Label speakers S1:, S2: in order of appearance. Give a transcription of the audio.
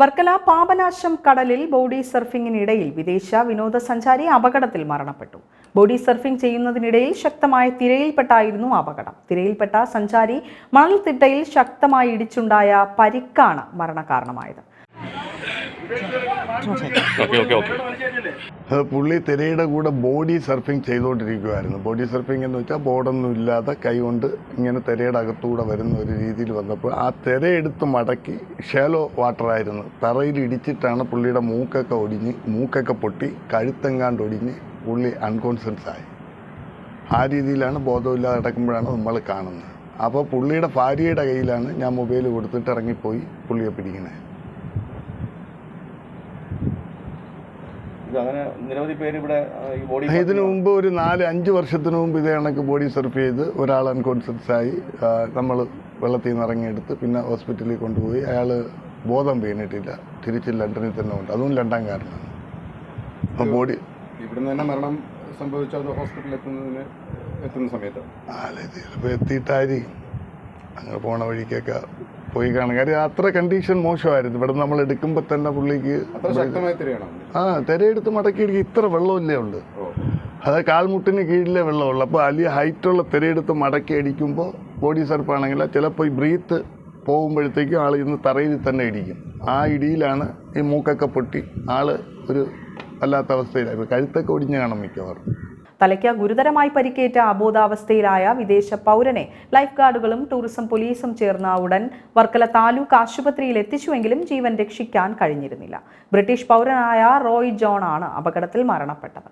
S1: വർക്കല പാപനാശം കടലിൽ ബോഡി സർഫിങ്ങിനിടയിൽ വിദേശ വിനോദസഞ്ചാരി അപകടത്തിൽ മരണപ്പെട്ടു. ബോഡി സർഫിംഗ് ചെയ്യുന്നതിനിടയിൽ ശക്തമായ തിരയിൽപ്പെട്ടായിരുന്നു അപകടം. തിരയിൽപ്പെട്ട സഞ്ചാരി മണൽത്തിട്ടയിൽ ശക്തമായി ഇടിച്ചുണ്ടായ പരിക്കാണ് മരണകാരണമായത്.
S2: പുള്ളി തിരയുടെ കൂടെ ബോഡി സർഫിംഗ് ചെയ്തുകൊണ്ടിരിക്കുമായിരുന്നു ബോഡി സർഫിംഗ് എന്ന് വെച്ചാൽ ബോർഡൊന്നും ഇല്ലാതെ കൈകൊണ്ട് ഇങ്ങനെ തിരയുടെ അകത്തൂടെ വരുന്ന ഒരു രീതിയിൽ വന്നപ്പോൾ ആ തിരയെടുത്ത് മടക്കി ഷാലോ വാട്ടറായിരുന്നു തറയിൽ ഇടിച്ചിട്ടാണ് പുള്ളിയുടെ മൂക്കൊക്കെ ഒടിഞ്ഞ് മൂക്കൊക്കെ പൊട്ടി കഴുത്തെങ്ങാണ്ട് ഒടിഞ്ഞ് പുള്ളി അൺകോൺഷ്യസ് ആയി. ആ രീതിയിലാണ് ബോധമില്ലാതെ കിടക്കുമ്പോഴാണ് നമ്മൾ കാണുന്നത്. അപ്പോൾ പുള്ളിയുടെ ഭാര്യയുടെ കയ്യിലാണ് ഞാൻ മൊബൈൽ കൊടുത്തിട്ട് ഇറങ്ങിപ്പോയി പുള്ളിയെ പിടിക്കുന്നത്
S3: ഇത് അങ്ങനെ നിരവധി പേര് ഇവിടെ ഈ ബോഡി
S2: ഇതിനു മുമ്പ് ഒരു നാല് അഞ്ച് വർഷത്തിന് മുമ്പ് ഇതേ കണക്ക് ബോഡി സർഫ് ചെയ്ത് ഒരാൾ അൺകോൺഷ്യസ് ആയി നമ്മൾ വെള്ളത്തിൽ നിന്ന് ഇറങ്ങിയെടുത്ത് പിന്നെ ഹോസ്പിറ്റലിൽ കൊണ്ടുപോയി. അയാൾ ബോധം വീണിട്ടില്ല. തിരിച്ച് ലണ്ടനിൽ തന്നെ ഉണ്ട്. അതും ലണ്ടൻ കാരനാണ് അപ്പോൾ ബോഡി
S4: ഇവിടുന്ന് തന്നെ മരണം സംഭവിച്ചു? അത് ഹോസ്പിറ്റലിൽ എത്തുന്നതിന് എത്തുന്ന സമയത്ത്?
S2: ആലത് ചിലപ്പോൾ എത്തിയിട്ടായിരിക്കും. അങ്ങനെ പോണ വഴിക്കൊക്കെ പോയി കാണും. കാര്യം അത്ര കണ്ടീഷൻ മോശമായിരുന്നു. ഇവിടെ നമ്മൾ എടുക്കുമ്പോൾ തന്നെ പുള്ളിക്ക് ആ തിരയെടുത്ത് മടക്കിയിടിക്കുക ഇത്ര വെള്ളമില്ലേ ഉണ്ട് അത് കാൽമുട്ടിന് കീഴിലെ വെള്ളമുള്ളൂ. അപ്പോൾ വലിയ ഹൈറ്റുള്ള തിരയെടുത്ത് മടക്കി അടിക്കുമ്പോൾ ബോഡി സർപ്പാണെങ്കിൽ ചിലപ്പോൾ ഈ ബ്രീത്ത് പോകുമ്പോഴത്തേക്കും ആൾ ഇന്ന് തറയിൽ തന്നെ ഇടിക്കും. ആ ഇടിയിലാണ് ഈ മൂക്കൊക്കെ പൊട്ടി ആൾ ഒരു വല്ലാത്ത അവസ്ഥയിലായി. കഴുത്തൊക്കെ ഒടിഞ്ഞ് കാണും മിക്കവാറും.
S1: തലയ്ക്ക് ഗുരുതരമായി പരിക്കേറ്റ അബോധാവസ്ഥയിലായ വിദേശ പൗരനെ ലൈഫ് ഗാർഡുകളും ടൂറിസം പോലീസും ചേർന്ന ഉടൻ വർക്കല താലൂക്ക് ആശുപത്രിയിൽ എത്തിച്ചുവെങ്കിലും ജീവൻ രക്ഷിക്കാൻ കഴിഞ്ഞിരുന്നില്ല. ബ്രിട്ടീഷ് പൗരനായ റോയ് ജോൺ ആണ് അപകടത്തിൽ മരണപ്പെട്ടത്.